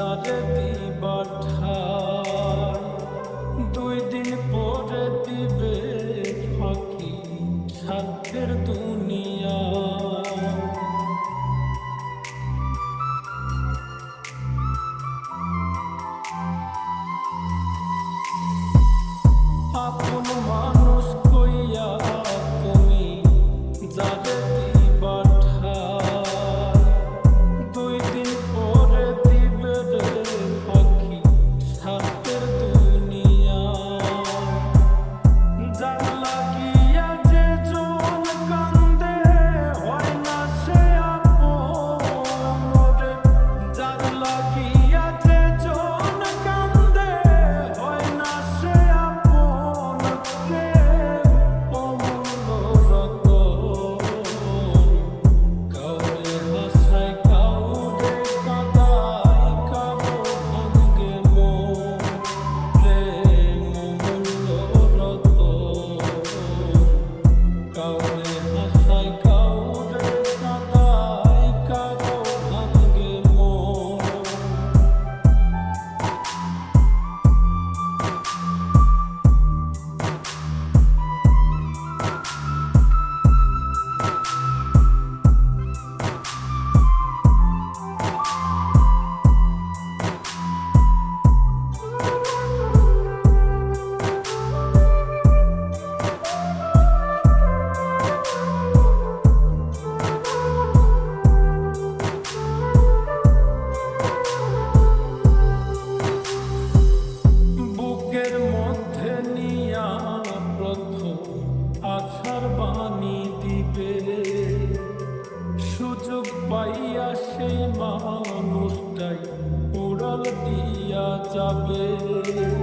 যারে দিবা ঠাই দুই দিন পরে দিবে ফাঁকি স্বার্থের দুনিয়া। ya chape